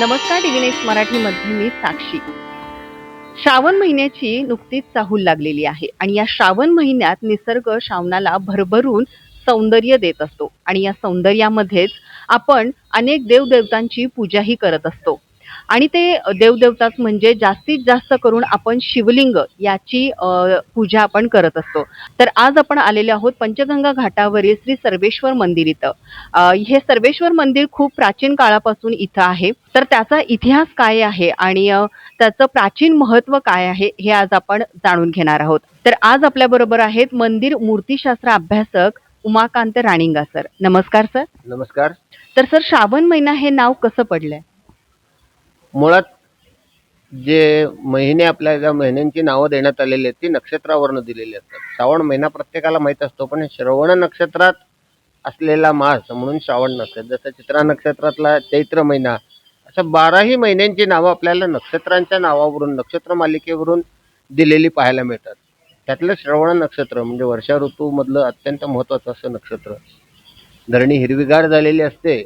नमस्कार टीव्ही मराठीमध्ये मी साक्षी. श्रावण महिन्याची नुकतीच चाहूल लागलेली आहे आणि या श्रावण महिन्यात निसर्ग श्रावणाला भरभरून सौंदर्य देत असतो आणि या सौंदर्यामध्येच आपण अनेक देवदेवतांची पूजाही करत असतो. आणि ते देवदेवताच म्हणजे जास्तीत जास्त करून आपण शिवलिंग याची पूजा आपण करत असतो. तर आज आपण आलेले आहोत पंचगंगा घाटावरील श्री सर्वेश्वर मंदिर इथं. हे सर्वेश्वर मंदिर खूप प्राचीन काळापासून इथं आहे. तर त्याचा इतिहास काय आहे आणि त्याचं प्राचीन महत्त्व काय आहे हे आज आपण जाणून घेणार आहोत. तर आज आपल्या बरोबर आहेत मंदिर मूर्तीशास्त्र अभ्यासक उमाकांत राणिंगा सर. नमस्कार सर. नमस्कार. तर सर श्रावण महिना हे नाव कसं पडलंय? मुळात जे महिने आपल्या ज्या महिन्यांची नावं देण्यात आलेली आहेत ती नक्षत्रावरनं दिलेली असतात. श्रावण महिना प्रत्येकाला माहीत असतो पण श्रवण नक्षत्रात असलेला मास म्हणून श्रावण नक्षत्र जसं चित्रा नक्षत्रातला चैत्र महिना अशा बाराही महिन्यांची नावं आपल्याला नक्षत्रांच्या नावावरून नक्षत्र मालिकेवरून दिलेली पाहायला मिळतात. त्यातलं श्रवण नक्षत्र म्हणजे वर्षा ऋतूमधलं अत्यंत महत्त्वाचं असं नक्षत्र. धरणी हिरवीगार झालेली असते.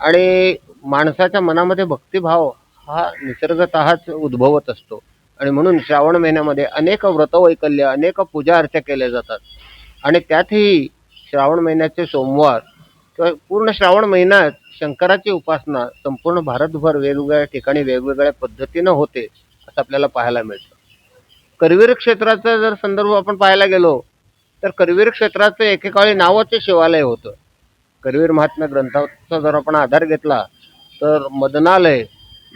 आणि माणसाच्या मनामध्ये भक्तिभाव हा निसर्गतःच उद्भवत असतो. आणि म्हणून श्रावण महिन्यामध्ये अनेक व्रतवैकल्य अनेक पूजा अर्चा केल्या जातात. आणि त्यातही श्रावण महिन्याचे सोमवार किंवा पूर्ण श्रावण महिन्यात शंकराची उपासना संपूर्ण भारतभर वेगवेगळ्या ठिकाणी वेगवेगळ्या पद्धतीनं होते असं आपल्याला पाहायला मिळतं. करवीर क्षेत्राचा जर संदर्भ आपण पाहायला गेलो तर करवीर क्षेत्राचं एकेकाळी नावाचे शिवालय होतं. करवीर महात्म्य ग्रंथाचा जर आपण आधार घेतला तर मदनालय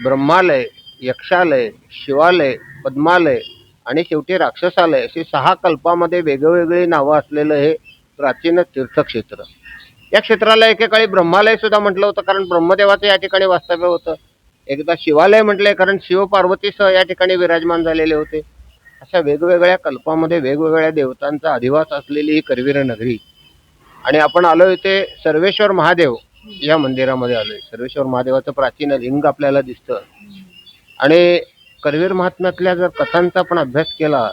ब्रह्मालय यक्षालय शिवालय पद्मालय आणि शेवटी राक्षसालय अशी सहा कल्पामध्ये वेगवेगळी नावं असलेलं हे प्राचीन तीर्थक्षेत्र. या क्षेत्राला एकेकाळी ब्रह्मालय सुद्धा म्हटलं होतं कारण ब्रह्मदेवाचं या ठिकाणी वास्तव्य होतं. एकदा शिवालय म्हटलंय कारण शिव पार्वतीसह या ठिकाणी विराजमान झालेले होते. अशा वेगवेगळ्या कल्पामध्ये वेगवेगळ्या देवतांचा अधिवास असलेली ही करवीर नगरी. आणि आपण आलो इथे सर्वेश्वर महादेव या मंदिरामध्ये आलोय. सर्वेश्वर महादेवाचं प्राचीन लिंग आपल्याला दिसतं. आणि करवीर महात्म्यातल्या जर कथांचा आपण अभ्यास केला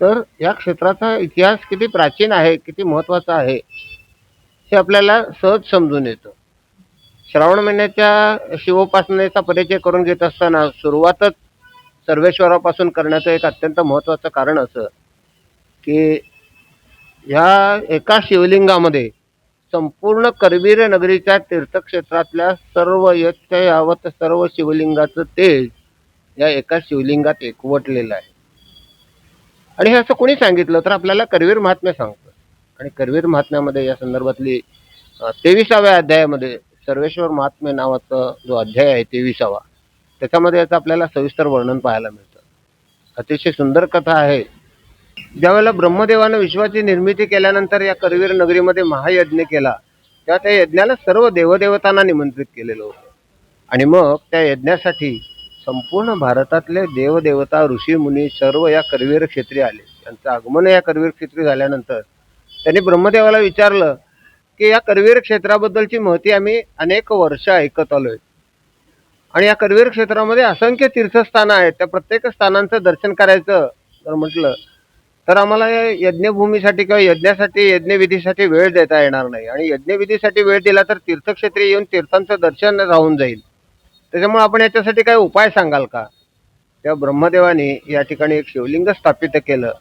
तर या क्षेत्राचा इतिहास किती प्राचीन आहे किती महत्त्वाचा आहे हे आपल्याला सहज समजून येतं. श्रावण महिन्याच्या शिवोपासनेचा परिचय करून घेत असताना सुरुवातच सर्वेश्वरापासून करण्याचं एक अत्यंत महत्त्वाचं कारण असं की ह्या एका शिवलिंगामध्ये संपूर्ण करवीर नगरीच्या तीर्थक्षेत्रातल्या सर्व यच्च यावत सर्व शिवलिंगाचं तेज या एका शिवलिंगात एकवटलेलं आहे. आणि हे असं कोणी सांगितलं? तर आपल्याला करवीर महात्म्य सांगतं आणि करवीर महात्म्यामध्ये या संदर्भातली तेविसाव्या अध्यायामध्ये सर्वेश्वर महात्म्य नावाचा जो अध्याय आहे तेविसावा त्याच्यामध्ये याचं आपल्याला सविस्तर वर्णन पाहायला मिळतं. अतिशय सुंदर कथा आहे. ज्यावेळेला ब्रह्मदेवानं विश्वाची निर्मिती केल्यानंतर या करवीर नगरीमध्ये महायज्ञ केला तेव्हा त्या यज्ञाला सर्व देवदेवतांना निमंत्रित केलेलं होतं. आणि मग त्या यज्ञासाठी संपूर्ण भारतातले देवदेवता ऋषी मुनी सर्व या करवीर क्षेत्री आले. त्यांचं आगमन या करवीर क्षेत्री झाल्यानंतर त्यांनी ब्रह्मदेवाला विचारलं की या करवीर क्षेत्राबद्दलची माहिती आम्ही अनेक वर्ष ऐकत आलोय. आणि या करवीर क्षेत्रामध्ये असंख्य तीर्थस्थानं आहेत. त्या प्रत्येक स्थानांचं दर्शन करायचं. जर म्हटलं तर आम्हाला यज्ञभूमीसाठी किंवा यज्ञासाठी यज्ञविधीसाठी वेळ देता येणार नाही. आणि यज्ञविधीसाठी वेळ दिला तर तीर्थक्षेत्री येऊन तीर्थांचं दर्शन राहून जाईल. त्याच्यामुळे आपण याच्यासाठी काय उपाय सांगाल का? त्या ब्रह्मदेवाने या ठिकाणी एक शिवलिंग स्थापित केलं.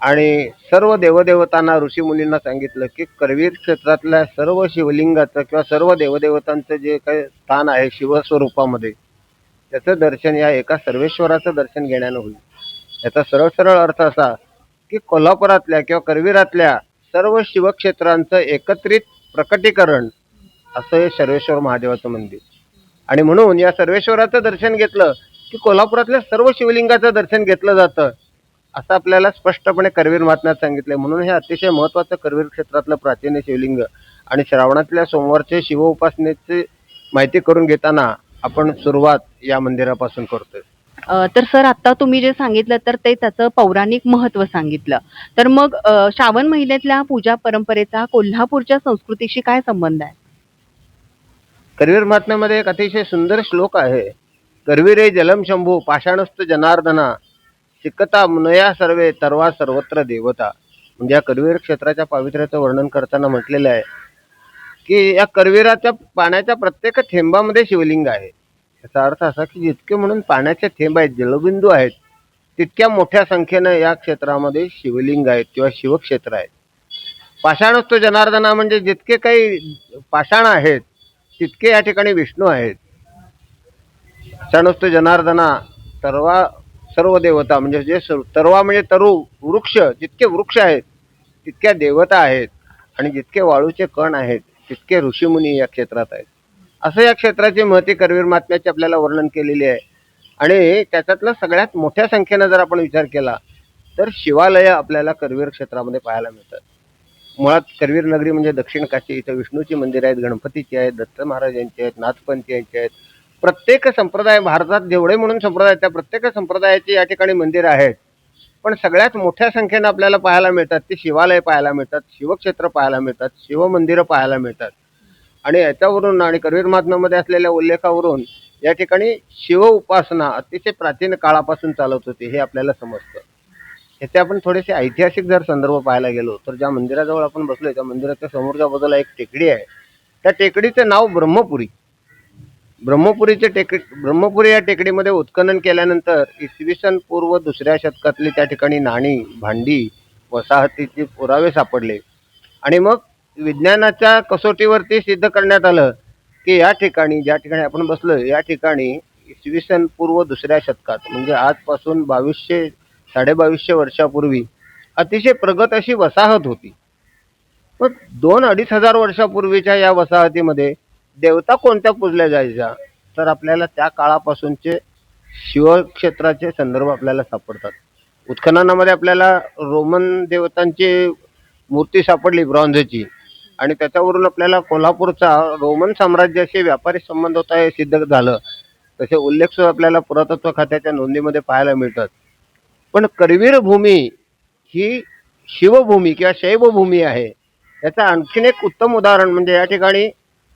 आणि सर्व देवदेवतांना ऋषीमुनींना सांगितलं की करवीर क्षेत्रातल्या सर्व शिवलिंगाचं किंवा सर्व देवदेवतांचं जे काही स्थान आहे शिवस्वरूपामध्ये त्याचं दर्शन या एका सर्वेश्वराचं दर्शन घेण्यानं होईल. याचा सरळ सरळ अर्थ असा की कोल्हापुरातल्या किंवा करवीरातल्या सर्व शिवक्षेत्रांचं एकत्रित प्रकटीकरण असं हे सर्वेश्वर महादेवाचं मंदिर. आणि म्हणून या सर्वेश्वराचं दर्शन घेतलं की कोल्हापुरातल्या सर्व शिवलिंगाचं दर्शन घेतलं जातं असं आपल्याला स्पष्टपणे करवीर महात्म्यात सांगितलंय. म्हणून हे अतिशय महत्त्वाचं करवीर क्षेत्रातलं प्राचीन शिवलिंग आणि श्रावणातल्या सोमवारचे शिव उपासनेची माहिती करून घेताना आपण सुरुवात या मंदिरापासून करतोय. तर सर आता तुम्ही जे सांगितलं तर ते त्याचं पौराणिक महत्त्व सांगितलं. तर मग श्रावण महिन्यातल्या पूजा परंपरेचा कोल्हापूरच्या संस्कृतीशी काय संबंध आहे? करवीर महात्म्यामध्ये एक अतिशय सुंदर श्लोक आहे. करवीरे जलम शंभू पाषाणस्थ जनार्दना शिकता मुनया सर्वे तरवा सर्वत्र देवता. म्हणजे या करवीर क्षेत्राच्या पावित्र्याचं वर्णन करताना म्हटलेलं आहे की या करवीराच्या पाण्याच्या प्रत्येक थेंबामध्ये शिवलिंग आहे. याचा अर्थ असा की जितके म्हणून पाण्याचे थेंब आहेत जलबिंदू आहेत तितक्या मोठ्या संख्येनं या क्षेत्रामध्ये शिवलिंग आहेत किंवा शिवक्षेत्र आहेत. पाषाणस्तु जनार्दना म्हणजे जितके काही पाषाण आहेत तितके या ठिकाणी विष्णू आहेत. पाषाणस्तु जनार्दना सर्वा सर्व देवता म्हणजे जे तरवा म्हणजे तरु वृक्ष जितके वृक्ष आहेत तितक्या देवता आहेत आणि जितके वाळूचे कण आहेत तितके ऋषीमुनी या क्षेत्रात आहेत. असं या क्षेत्राची महती करवीर महात्म्याची आपल्याला वर्णन केलेली आहे. आणि त्याच्यातलं सगळ्यात मोठ्या संख्येनं जर आपण विचार केला तर शिवालय आपल्याला करवीर क्षेत्रामध्ये पाहायला मिळतात. मुळात करवीर नगरी म्हणजे दक्षिण काशी इथं विष्णूची मंदिरं आहेत गणपतीची आहेत दत्त महाराजांची आहेत नाथपंथी यांची आहेत. प्रत्येक संप्रदाय भारतात जेवढे म्हणून संप्रदाय त्या प्रत्येक संप्रदायाची या ठिकाणी मंदिरं आहेत. पण सगळ्यात मोठ्या संख्येनं आपल्याला पाहायला मिळतात ते शिवालय पाहायला मिळतात शिवक्षेत्र पाहायला मिळतात शिवमंदिरं पाहायला मिळतात. आणि याच्यावरून आणि करवीर महात्म्यामध्ये असलेल्या उल्लेखावरून या ठिकाणी शिव उपासना अतिशय प्राचीन काळापासून चालत होती हे आपल्याला समजतं. याचे आपण थोडेसे ऐतिहासिक जर संदर्भ पाहायला गेलो तर ज्या मंदिराजवळ आपण बसलोय त्या मंदिराच्या समोरच्या बाजूला एक टेकडी आहे. त्या टेकडीचं नाव ब्रह्मपुरी. ब्रह्मपुरीचे टेक ब्रह्मपुरी या टेकडीमध्ये उत्खनन केल्यानंतर इसवी सन पूर्व दुसऱ्या शतकातली त्या ठिकाणी नाणी भांडी वसाहतीचे पुरावे सापडले. आणि मग विज्ञानाच्या कसोटीवरती सिद्ध करण्यात आलं की या ठिकाणी ज्या ठिकाणी आपण बसलो या ठिकाणी इसवी सन पूर्व दुसऱ्या शतकात म्हणजे आजपासून बावीसशे साडेबावीसशे वर्षापूर्वी अतिशय प्रगत अशी वसाहत होती. मग दोन अडीच हजार वर्षापूर्वीच्या या वसाहतीमध्ये देवता कोणत्या पूजल्या जायच्या? तर आपल्याला त्या काळापासूनचे शिवक्षेत्राचे संदर्भ आपल्याला सापडतात. उत्खननामध्ये आपल्याला रोमन देवतांची मूर्ती सापडली ब्रॉन्झची. आणि त्याच्यावरून आपल्याला कोल्हापूरचा रोमन साम्राज्याशी व्यापारी संबंध होता हे सिद्ध झालं. तसे उल्लेख सुद्धा आपल्याला पुरातत्व खात्याच्या नोंदीमध्ये पाहायला मिळतात. पण करवीर भूमी ही शिवभूमी किंवा शैवभूमी आहे. याचं आणखीन एक उत्तम उदाहरण म्हणजे या ठिकाणी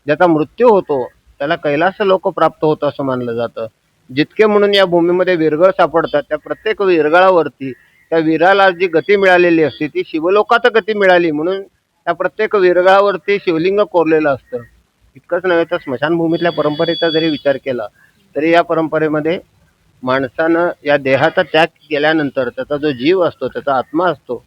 ज्याचा मृत्यू होतो त्याला कैलास लोक प्राप्त होतं असं मानलं जातं. जितके म्हणून या भूमीमध्ये विरगळ सापडतात त्या प्रत्येक विरगळावरती त्या विराला जी गती मिळालेली असते ती शिवलोकात गती मिळाली म्हणून त्या प्रत्येक विरगळावरती शिवलिंग कोरलेलं असतं. इतकंच नव्हे तर स्मशानभूमीतल्या परंपरेचा जरी विचार केला तरी या परंपरेमध्ये माणसानं या देहाचा त्याग केल्यानंतर त्याचा जो जीव असतो त्याचा आत्मा असतो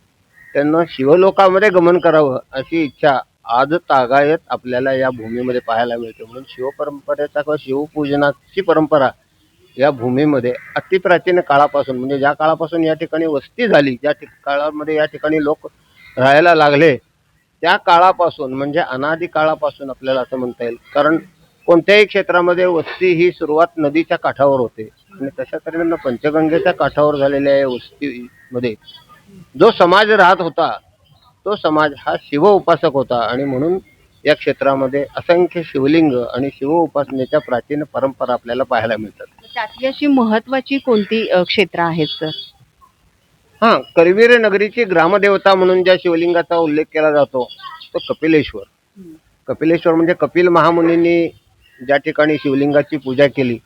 त्यांना शिवलोकामध्ये गमन करावं अशी इच्छा आज तागायत आपल्याला या भूमीमध्ये पाहायला मिळते. म्हणून शिवपरंपरेचा किंवा शिवपूजनाची परंपरा या भूमीमध्ये अतिप्राचीन काळापासून म्हणजे ज्या काळापासून या ठिकाणी वस्ती झाली ज्या काळामध्ये या ठिकाणी लोक राहायला लागले त्या काळापासून म्हणजे अनादी काळापासून आपल्याला असं म्हणता येईल. कारण कोणत्याही क्षेत्रामध्ये वस्ती ही सुरुवात नदीच्या काठावर होते. आणि तशा तऱ्हेनं पंचगंगेच्या काठावर झालेल्या या वस्तीमध्ये जो समाज राहत होता तो समाज हा शिव उपासक होता. आणि म्हणून या क्षेत्रामध्ये असंख्य शिवलिंग आणि शिव उपासनेच्या प्राचीन परंपरा आपल्याला पाहायला मिळतात. त्यातली अशी महत्वाची कोणती क्षेत्र आहेत सर? हा करवीर नगरीची ग्रामदेवता म्हणून ज्या शिवलिंगाचा उल्लेख केला जातो तो कपिलेश्वर. कपिलेश्वर म्हणजे कपिल महामुनींनी ज्या ठिकाणी शिवलिंगाची पूजा केली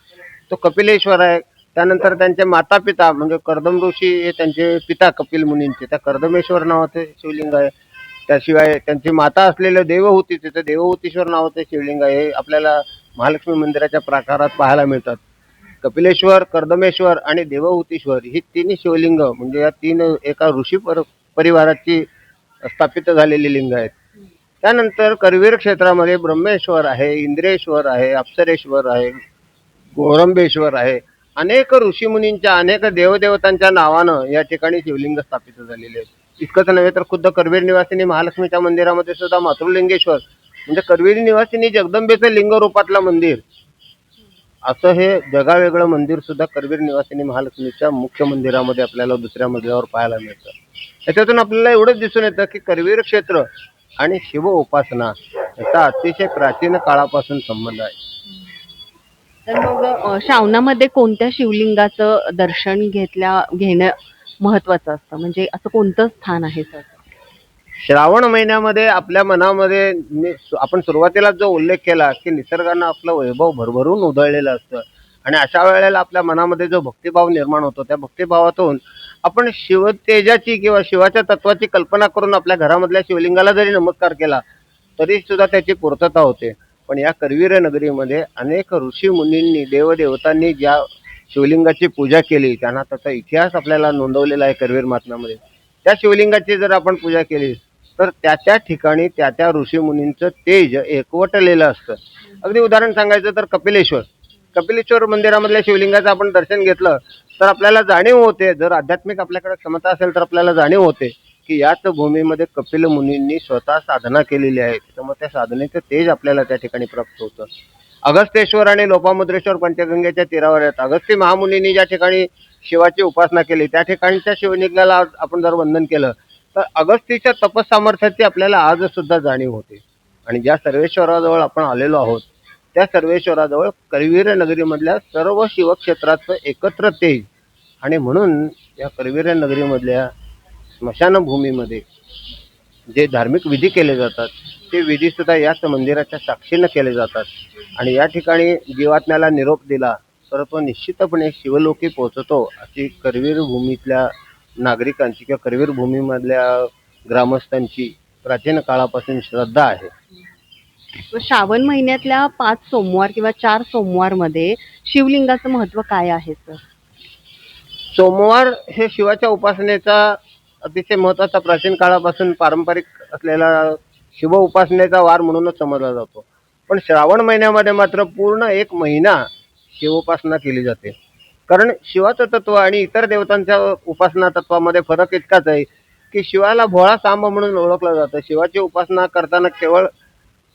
तो कपिलेश्वर आहे. त्यानंतर त्यांचे माता पिता म्हणजे कर्दम ऋषी हे त्यांचे पिता कपिल मुनींचे. त्या कर्दमेश्वर नावाचे शिवलिंग आहे. त्याशिवाय त्यांची माता असलेलं देवहूती तिथं देवहूतीश्वर नावाचे शिवलिंग आहे. हे आपल्याला महालक्ष्मी मंदिराच्या प्राकारात पाहायला मिळतात. कपिलेश्वर कर्दमेश्वर आणि देवहूतीश्वर ही तिन्ही शिवलिंग म्हणजे या तीन एका ऋषी पर परिवाराची स्थापित झालेली लिंग आहेत. त्यानंतर करवीर क्षेत्रामध्ये ब्रह्मेश्वर आहे इंद्रेश्वर आहे अप्सरेश्वर आहे गोरंबेश्वर आहे. अनेक ऋषीमुनींच्या अनेक देवदेवतांच्या नावानं या ठिकाणी शिवलिंग स्थापित झालेले आहेत. इतकंच नव्हे तर खुद्द करवीर निवासिनी महालक्ष्मीच्या मंदिरामध्ये सुद्धा मातृलिंगेश्वर म्हणजे करवीर निवासिनी जगदंबेचं लिंग रूपातलं मंदिर असं हे जगावेगळं मंदिर सुद्धा करवीर निवासिनी महालक्ष्मीच्या मुख्य मंदिरामध्ये आपल्याला दुसऱ्या मजल्यावर पाहायला मिळतं. त्याच्यातून आपल्याला एवढंच दिसून येतं की करवीर क्षेत्र आणि शिव उपासना याचा अतिशय प्राचीन काळापासून संबंध आहे. तर मग अ, श्रावणामध्ये कोणत्या शिवलिंगाचं दर्शन घेतल्या घेणं महत्वाचं असतं? म्हणजे असं कोणतं स्थान आहे सर? श्रावण महिन्यामध्ये आपल्या मनामध्ये नि- आपण सुरुवातीला जो उल्लेख केला की निसर्गानं आपलं वैभव भरभरून उधळलेलं असतं. आणि अशा वेळेला आपल्या मनामध्ये जो भक्तिभाव निर्माण होतो त्या भक्तिभावातून आपण शिवतेजाची किंवा शिवाच्या तत्वाची कल्पना करून आपल्या घरामधल्या शिवलिंगाला जरी नमस्कार केला तरी सुद्धा त्याची पूर्तता होते. पण या करवीर नगरीमध्ये अनेक ऋषी मुनींनी देवदेवतांनी ज्या शिवलिंगाची पूजा केली त्यांना त्याचा इतिहास आपल्याला नोंदवलेला आहे करवीर महात्म्यामध्ये त्या शिवलिंगाची जर आपण पूजा केली तर त्या त्या ठिकाणी त्या त्या ऋषी मुनींचं तेज एकवटलेलं असतं. अगदी उदाहरण सांगायचं तर कपिलेश्वर. कपिलेश्वर मंदिरामधल्या शिवलिंगाचं आपण दर्शन घेतलं तर आपल्याला जाणीव होते. जर आध्यात्मिक आपल्याकडे क्षमता असेल तर आपल्याला जाणीव होते की याच भूमीमध्ये कपिल मुनींनी स्वतः साधना केलेली आहे. त्यामुळे त्या साधनेचं तेज आपल्याला त्या ठिकाणी प्राप्त होतं. अगस्तेश्वर आणि लोपामुद्रेश्वर पंचगंगेच्या तीरावर आहेत अगस्ती महामुनींनी ज्या ठिकाणी शिवाची उपासना केली त्या ठिकाणच्या शिवलिंगाला आपण जर वंदन केलं तर अगस्तीच्या तपसामर्थ्याची आपल्याला आज सुद्धा जाणीव होते. आणि ज्या सर्वेश्वराजवळ आपण आलेलो आहोत त्या सर्वेश्वराजवळ करवीर नगरीमधल्या सर्व शिवक्षेत्राचं एकत्र तेज. आणि म्हणून या करवीर नगरीमधल्या स्मशानभूमीमध्ये जे धार्मिक विधी केले जातात ते विधीसुद्धा याच मंदिराच्या साक्षीनं केले जातात. आणि या ठिकाणी जीवात्म्याला निरोप दिला तर तो निश्चितपणे शिवलोकी पोहोचतो अशी करवीर भूमीतल्या नागरिकांची किंवा करवीर भूमीमधल्या ग्रामस्थांची प्राचीन काळापासून श्रद्धा आहे. तर श्रावण महिन्यातल्या पाच सोमवार किंवा चार सोमवारमध्ये शिवलिंगाचं महत्त्व काय आहे सर? सोमवार हे शिवाच्या उपासनेचा अतिशय महत्त्वाचा प्राचीन काळापासून पारंपरिक असलेला शिव उपासनेचा वार म्हणूनच समजला जातो. पण श्रावण महिन्यामध्ये मात्र पूर्ण एक महिना शिवोपासना केली जाते. कारण शिवाचं तत्व आणि इतर देवतांच्या उपासना तत्वामध्ये फरक इतकाच आहे की शिवाला भोळा सांब म्हणून ओळखलं जातं. शिवाची उपासना करताना केवळ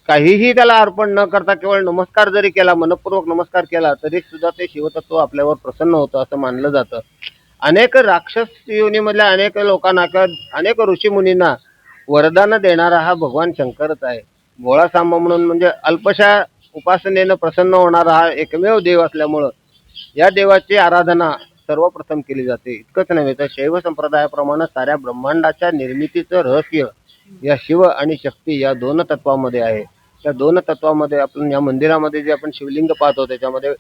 काहीही त्याला अर्पण न करता केवळ नमस्कार जरी केला मनपूर्वक नमस्कार केला तरी सुद्धा ते शिवतत्व आपल्यावर प्रसन्न होतं असं मानलं जातं. अनेक राक्षस योनीमधल्या अनेक लोकांना किंवा अनेक ऋषीमुनींना वरदान देणारा हा भगवान शंकरच आहे. भोळा सांब म्हणून म्हणजे अल्पशा उपासनेनं प्रसन्न होणारा हा एकमेव देव असल्यामुळं या देवाची आराधना सर्वप्रथम केली जाते. इतकंच नव्हे तर शैव संप्रदायाप्रमाणे साऱ्या ब्रह्मांडाच्या निर्मितीचं रहस्य या शिव आणि शक्ती या दोन तत्वामध्ये आहे. त्या दोन तत्वामध्ये आपण या मंदिरामध्ये जे आपण शिवलिंग पाहतो त्याच्यामध्ये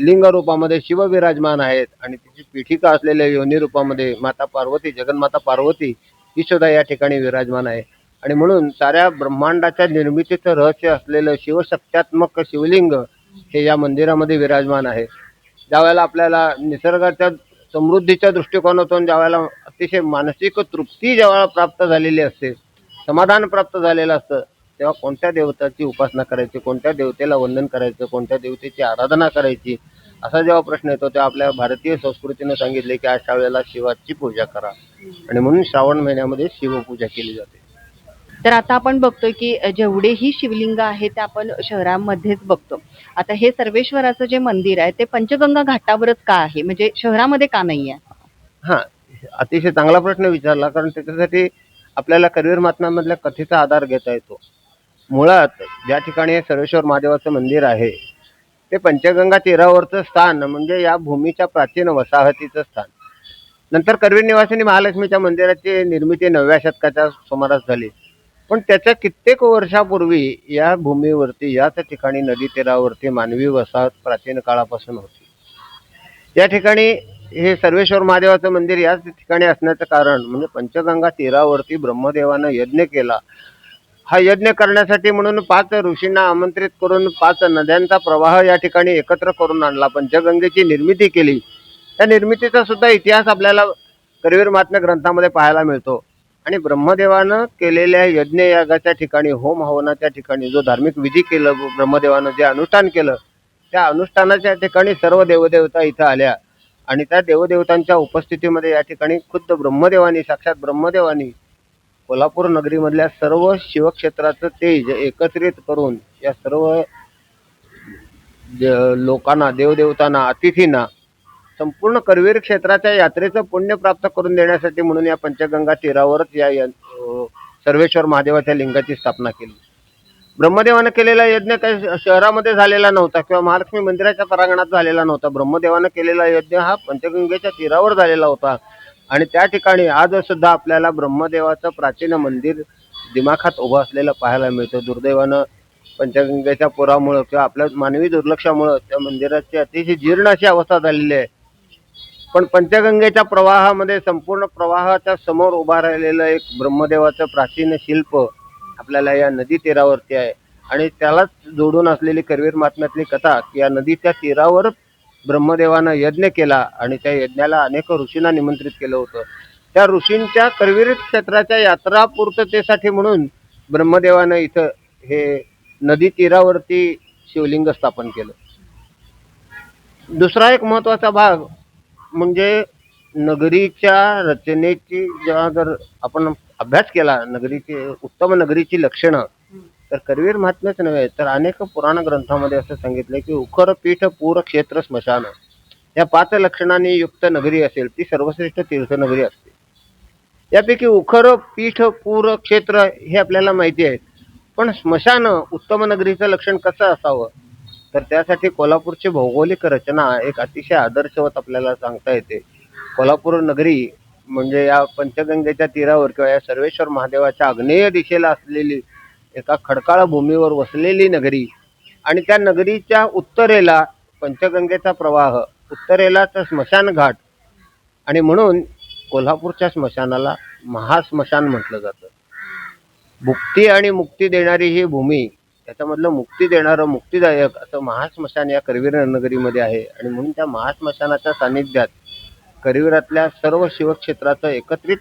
लिंग रूपामध्ये शिव विराजमान आहेत आणि तिची पीठिका असलेल्या योनी रूपामध्ये माता पार्वती जगन्माता पार्वती ही सुद्धा या ठिकाणी विराजमान आहे. आणि म्हणून साऱ्या ब्रह्मांडाच्या निर्मितीचं रहस्य असलेलं शिवशक्त्यात्मक शिवलिंग हे या मंदिरामध्ये विराजमान आहे. ज्यावेळेला आपल्याला निसर्गाच्या समृद्धीच्या दृष्टिकोनातून ज्यावेळेला अतिशय मानसिक तृप्ती ज्यावेळेला प्राप्त झालेली असते समाधान प्राप्त झालेलं असतं तेव्हा कोणत्या देवताची उपासना करायची कोणत्या देवतेला वंदन करायचं कोणत्या देवतेची आराधना करायची असा जेव्हा प्रश्न येतो तेव्हा आपल्या भारतीय संस्कृतीनं सांगितले की अशा वेळेला शिवाची पूजा करा. आणि म्हणून श्रावण महिन्यामध्ये शिवपूजा केली जाते. तर आता आपण बघतोय की जेवढेही शिवलिंग आहेत ते आपण शहरामध्येच बघतो. आता हे सर्वेश्वराचं जे मंदिर आहे ते पंचगंगा घाटावरच का आहे? म्हणजे शहरामध्ये का नाही आहे हा अतिशय चांगला प्रश्न विचारला कारण त्याच्यासाठी आपल्याला करवीर मातनामधल्या कथेचा आधार घेता येतो. मुळात ज्या ठिकाणी हे सर्वेश्वर महादेवाचं मंदिर आहे ते पंचगंगा तीरावरचं स्थान म्हणजे या भूमीच्या प्राचीन वसाहतीचं स्थान. नंतर करवीर निवासिनी महालक्ष्मीच्या मंदिराची निर्मिती नवव्या शतकाच्या सुमारास झाली. पण त्याच्या कित्येक वर्षापूर्वी या भूमीवरती याच ठिकाणी नदी तीरावरती मानवी वसाहत प्राचीन काळापासून होती. या ठिकाणी हे सर्वेश्वर महादेवाचं मंदिर याच ठिकाणी असण्याचं कारण म्हणजे पंचगंगा तीरावरती ब्रह्मदेवानं यज्ञ केला. हा यज्ञ करण्यासाठी म्हणून पाच ऋषींना आमंत्रित करून पाच नद्यांचा प्रवाह या ठिकाणी एकत्र करून आणला. पंचगंगेची निर्मिती केली. त्या निर्मितीचा सुद्धा इतिहास आपल्याला करवीर महात्म्य ग्रंथामध्ये पाहायला मिळतो. आणि ब्रह्मदेवानं केलेल्या यज्ञ यागाच्या ठिकाणी होम हवनाच्या ठिकाणी जो धार्मिक विधी केलं ब्रह्मदेवानं जे अनुष्ठान केलं त्या अनुष्ठानाच्या ठिकाणी सर्व देवदेवता इथं आल्या. आणि त्या देवदेवतांच्या उपस्थितीमध्ये या ठिकाणी खुद्द ब्रह्मदेवानी साक्षात ब्रह्मदेवानी कोल्हापूर नगरीमधल्या सर्व शिवक्षेत्राचं तेज एकत्रित करून या सर्व ज- लोकांना देवदेवतांना अतिथींना संपूर्ण करवीर क्षेत्राच्या यात्रेचं पुण्य प्राप्त करून देण्यासाठी म्हणून या पंचगंगा तीरावरच या सर्वेश्वर महादेवाच्या लिंगाची स्थापना केली. ब्रह्मदेवानं केलेला यज्ञ काही श- शहरामध्ये झालेला नव्हता किंवा महालक्ष्मी मंदिराच्या प्रांगणात झालेला नव्हता. ब्रह्मदेवानं केलेला यज्ञ हा पंचगंगेच्या तीरावर झालेला होता. आणि त्या ठिकाणी आज सुद्धा आपल्याला ब्रह्मदेवाचं प्राचीन मंदिर दिमाखात उभं असलेलं पाहायला मिळतं. दुर्दैवानं पंचगंगेच्या पुरामुळं किंवा आपल्या मानवी दुर्लक्षामुळं त्या मंदिराची अतिशय जीर्ण अशी अवस्था झालेली आहे. पण पंचगंगेच्या प्रवाहामध्ये संपूर्ण प्रवाहाच्या समोर उभा राहिलेलं एक ब्रह्मदेवाचं प्राचीन शिल्प आपल्याला या नदी तीरावरती आहे. आणि त्यालाच जोडून असलेली करवीर महात्म्यातली कथा की या नदीच्या तीरावर ब्रह्मदेवानं यज्ञ केला आणि त्या यज्ञाला अनेक ऋषींना निमंत्रित केलं होतं. त्या ऋषींच्या करवीर क्षेत्राच्या यात्रा पूर्ततेसाठी म्हणून ब्रह्मदेवानं इथं हे नदी तीरावरती शिवलिंग स्थापन केलं. दुसरा एक महत्त्वाचा भाग म्हणजे नगरीच्या रचनेची जेव्हा जर आपण अभ्यास केला नगरीची उत्तम नगरीची लक्षणं तर करवीर महात्म्याच नव्हे तर अनेक पुराण ग्रंथामध्ये असं सांगितलंय की उखर पीठ पूर क्षेत्र स्मशान या पाच लक्षणांनी युक्त नगरी असेल ती सर्वश्रेष्ठ तीर्थनगरी असते. यापैकी उखर पीठ पूर क्षेत्र हे आपल्याला माहिती आहे पण स्मशान उत्तम नगरीचं लक्षण कसं असावं? तर त्यासाठी कोल्हापूरची भौगोलिक रचना एक अतिशय आदर्शवत आपल्याला सांगता येते. कोल्हापूर नगरी म्हणजे या पंचगंगेच्या तीरावर किंवा या सर्वेश्वर महादेवाच्या आग्नेय दिशेला असलेली एका खडकाळ भूमीवर वसलेली नगरी आणि त्या नगरीच्या उत्तरेला पंचगंगेचा प्रवाह उत्तरेलाच स्मशान घाट आणि म्हणून कोल्हापूरच्या स्मशानाला महास्मशान म्हटलं जातं. भुक्ती आणि मुक्ती देणारी ही भूमी त्याच्यामधलं मुक्ती देणारं मुक्तीदायक असं महास्मशान या करवीर नगरीमध्ये आहे. आणि म्हणून त्या महास्मशानाच्या सान्निध्यात करवीरातल्या सर्व शिवक्षेत्राचं एकत्रित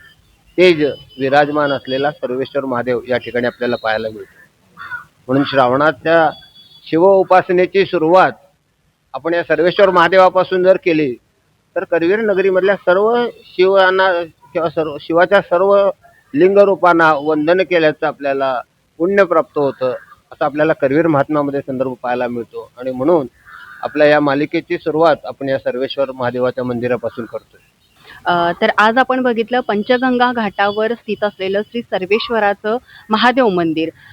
तेज विराजमान असलेला सर्वेश्वर महादेव या ठिकाणी आपल्याला पाहायला मिळतो. म्हणून श्रावणाच्या शिव उपासनेची सुरुवात आपण या सर्वेश्वर महादेवापासून जर केली तर करवीर नगरीमधल्या सर्व शिवांना किंवा सर्व शिवाच्या सर्व लिंगरूपांना वंदन केल्याचं आपल्याला पुण्य प्राप्त होतं. असं आपल्याला करवीर महात्म्यामध्ये संदर्भ पाहायला मिळतो. आणि म्हणून आपल्या या मालिकेची सुरुवात आपण या सर्वेश्वर महादेवाच्या मंदिरापासून करतोय. तर आज आपण बघितलं पंचगंगा घाटावर स्थित असलेलं श्री सर्वेश्वराचं महादेव मंदिर.